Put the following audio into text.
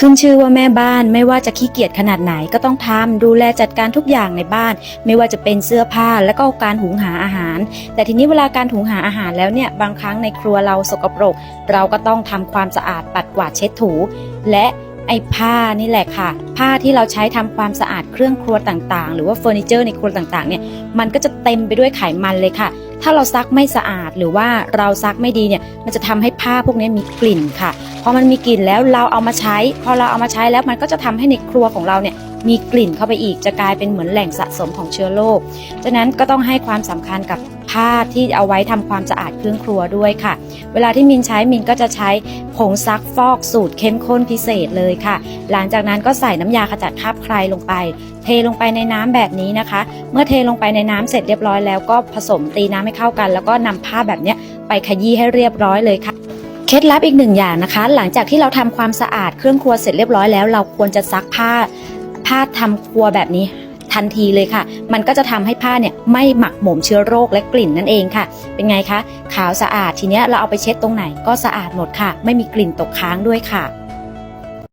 ขึ้นชื่อว่าแม่บ้านไม่ว่าจะขี้เกียจขนาดไหนก็ต้องทำดูแลจัดการทุกอย่างในบ้าน ไม่ว่าจะเป็นเสื้อผ้าและก็การหุงหาอาหาร แต่ทีนี้เวลาการหุงหาอาหารแล้วเนี่ยบางครั้งในครัวเราสกปรก เราก็ต้องทำความสะอาดปัดกวาดเช็ดถู และไอ้ผ้านี่แหละค่ะ ผ้าที่เราใช้ทำความสะอาดเครื่องครัวต่างๆ หรือว่าเฟอร์นิเจอร์ในครัวต่างๆเนี่ยมันก็จะเต็มไปด้วยไขมันเลยค่ะ ถ้าเราซักไม่สะอาดหรือว่าเราซักไม่ดีเนี่ยมันจะทำให้ผ้าพวกนี้มีกลิ่นค่ะพอมันมีกลิ่นแล้วเราเอามาใช้ พอเราเอามาใช้แล้วมันก็จะทำให้ในครัวของเราเนี่ยมีกลิ่นเข้าไปอีกจะกลายเป็นเหมือนแหล่งสะสมของเชื้อโรคฉะนั้นก็ต้องให้ความสำคัญกับ ผ้าที่เอาไว้ทำความสะอาดเครื่องครัวด้วยค่ะ เวลาที่มินใช้มินก็จะใช้ผงซักฟอกสูตรเข้มข้นพิเศษเลยค่ะ หลังจากนั้นก็ใส่น้ำยาขจัดคราบใครลงไป เทลงไปในน้ำแบบนี้นะคะ เมื่อเทลงไปในน้ำเสร็จเรียบร้อยแล้วก็ผสมตีน้ำให้เข้ากัน แล้วก็นำผ้าแบบนี้ไปขยี้ให้เรียบร้อยเลยค่ะเคล็ดลับอีกหนึ่งอย่างนะคะ หลังจากที่เราทำความสะอาดเครื่องครัวเสร็จเรียบร้อยแล้ว เราควรจะซักผ้าผ้าทำครัวแบบนี้ ทันทีเลยค่ะ มันก็จะทำให้ผ้าเนี่ยไม่หมักหมมเชื้อโรคและกลิ่นนั่นเองค่ะ เป็นไงคะ ขาวสะอาดทีเนี้ยเราเอาไปเช็ดตรงไหนก็สะอาดหมดค่ะ ไม่มีกลิ่นตกค้างด้วยค่ะ